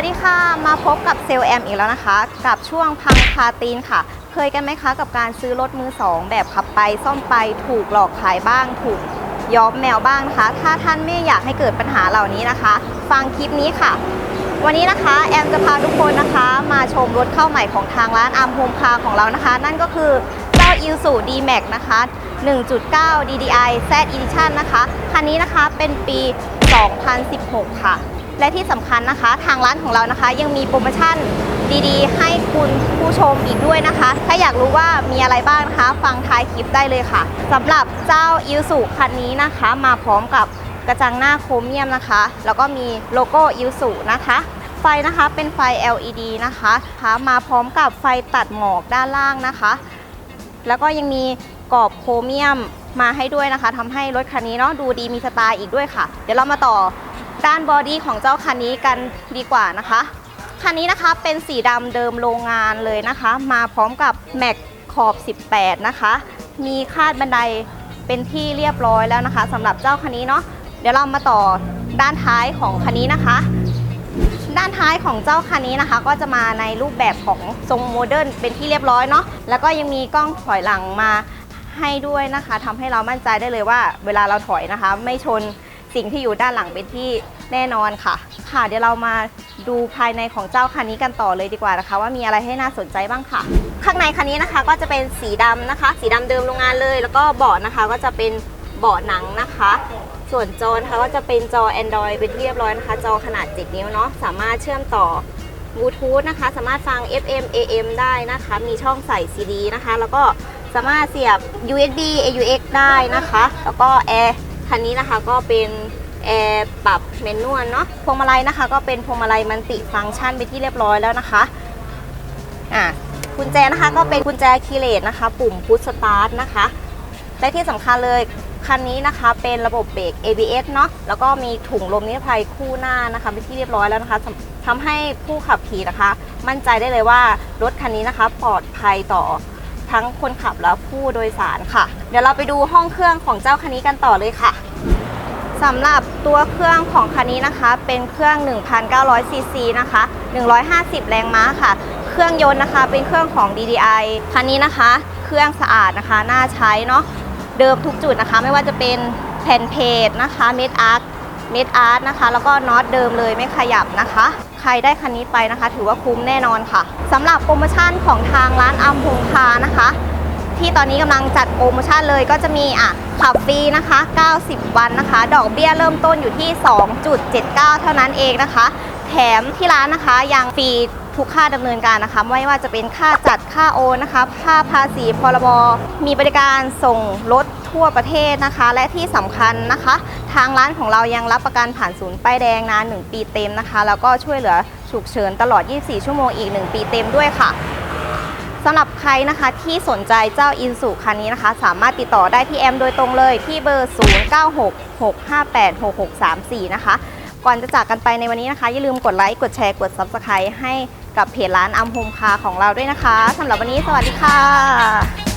วัสดีค่ะ มาพบกับเซลแอมอีกแล้วนะคะ กับช่วงพังคาตีนค่ะ เคยกันไหมคะกับการซื้อรถมือสองแบบขับไปซ่อมไปถูกหลอกขายบ้าง ถูกย้อมแมวบ้างนะคะ ถ้าท่านไม่อยากให้เกิดปัญหาเหล่านี้นะคะ ฟังคลิปนี้ค่ะ วันนี้นะคะแอมจะพาทุกคนนะคะ มาชมรถเข้าใหม่ของทางร้านอาร์มโฮมคาของเรานะคะ นั่นก็คือเจ้า i l s u D-Max นะคะ 1.9 DDI Z Edition นะคะคันนี้นะคะเป็นปี 2016 ค่ะ และที่สำคัญนะคะ ทางร้านของเรานะคะ ยังมีโปรโมชั่นดีๆ ให้คุณผู้ชมอีกด้วยนะคะ ถ้าอยากรู้ว่ามีอะไรบ้างนะคะ ฟังท้ายคลิปได้เลยค่ะสำหรับเจ้า i l s u คันนี้นะคะ มาพร้อมกับกระจังหน้าโครเมียมนะคะ แล้วก็มีโลโก้ i l s u นะคะไฟนะคะเป็นไฟ LED นะคะคะมาพร้อมกับไฟตัดหมอกด้านล่างนะคะ แล้วก็ยังมีกรอบโครเมียมมาให้ด้วยนะคะทำให้รถคันนี้เนาะดูดีมีสไตล์อีกด้วยค่ะ เดี๋ยวเรามาต่อ ด้านบอดี้ของเจ้าคันนี้กันดีกว่านะคะ คันนี้นะคะเป็นสีดำเดิมโรงงานเลยนะคะ มาพร้อมกับแม็กขอบ 18 นะคะ มีคาดบันไดเป็นที่เรียบร้อยแล้วนะคะสำหรับเจ้าคันนี้เนาะเดี๋ยวเรามาต่อด้านท้ายของคันนี้นะคะ ด้านท้ายของเจ้าคันนี้นะคะ ก็จะมาในรูปแบบของทรงโมเดิร์นเป็นที่เรียบร้อยเนาะแล้วก็ยังมีกล้องถอยหลังมาให้ด้วยนะคะทำให้เรามั่นใจได้เลยว่า เวลาเราถอยนะคะ ไม่ชน สิ่งที่อยู่ด้านหลังเป็นที่แน่นอนค่ะ ค่ะ เดี๋ยวเรามาดูภายในของเจ้าคันนี้กันต่อเลยดีกว่านะคะ ว่ามีอะไรให้น่าสนใจบ้างค่ะ ข้างในคันนี้นะคะก็จะเป็นสีดำนะคะ สีดำเดิมโรงงานเลย แล้วก็เบาะนะคะก็จะเป็นเบาะหนังนะคะ ส่วนจอนะคะก็จะเป็นจอ Android เป็นที่เรียบร้อยนะคะ จอขนาด 7 นิ้วเนาะสามารถเชื่อมต่อบลูทูธนะคะ สามารถฟัง FM AM ได้นะคะ มีช่องใส่ CD นะคะ แล้วก็สามารถเสียบ USB AUX ได้นะคะ แล้วก็แอร์ คันนี้นะคะก็เป็นแอร์ปรับเมนนวลเนาะพวงมาลัยนะคะ ก็เป็นพวงมาลัยมันติฟังก์ชันเป็นที่เรียบร้อยแล้วนะคะอะกุญแจนะคะก็เป็นกุญแจคีเลสนะคะ ปุ่มพุชสตาร์ทนะคะและที่สำคัญเลยคันนี้นะคะเป็นระบบเบรก ABS เนาะแล้วก็มีถุงลมนิรภัยคู่หน้านะคะเป็นที่เรียบร้อยแล้วนะคะทำทำให้ผู้ขับขี่นะคะ มั่นใจได้เลยว่ารถคันนี้นะคะ ปลอดภัยต่อ ทั้งคนขับและผู้โดยสารค่ะ เดี๋ยวเราไปดูห้องเครื่องของเจ้าคันนี้กันต่อเลยค่ะสำหรับตัวเครื่องของคันนี้นะคะ เป็นเครื่อง 1,900 ซีซีนะคะ 150 แรงม้าค่ะ เครื่องยนต์นะคะเป็นเครื่องของ DDI คันนี้นะคะ เครื่องสะอาดนะคะน่าใช้เนาะเดิมทุกจุดนะคะ ไม่ว่าจะเป็นแผ่นเพจนะคะเมดอาร์ตเมดอาร์ตนะคะ แล้วก็น็อตเดิมเลยไม่ขยับนะคะ ใครได้คันนี้ไปนะคะ ถือว่าคุ้มแน่นอนค่ะสำหรับโปรโมชั่นของทางร้านอัมพงคานะคะ ที่ตอนนี้กำลังจัดโปรโมชั่นเลยก็จะมีอะขับฟรีนะคะ 90 วันนะคะ ดอกเบี้ยเริ่มต้นอยู่ที่ 2.79 เท่านั้นเองนะคะ แถมที่ร้านนะคะยังฟรี ทุกค่าดำเนินการนะคะ ไม่ว่าจะเป็นค่าจัดค่าโอนนะคะค่าภาษีพรบมีบริการส่งรถทั่วประเทศนะคะ และที่สำคัญนะคะ ทางร้านของเรายังรับประกันผ่านศูนย์ป้ายแดงนาน 1 ปีเต็มนะคะ แล้วก็ช่วยเหลือฉุกเฉินตลอด 24 ชั่วโมงอีก 1 ปีเต็มด้วยค่ะสำหรับใครนะคะที่สนใจเจ้าอินสุคันนี้นะคะ สามารถติดต่อได้ที่แอมโดยตรงเลยที่เบอร์ 0966586634 นะคะ ก่อนจะจากกันไปในวันนี้นะคะ อย่าลืมกดไลค์กดแชร์กด Subscribe ให้กับเพจร้านอัมโฮมคาของเราด้วยนะคะสำหรับวันนี้สวัสดีค่ะ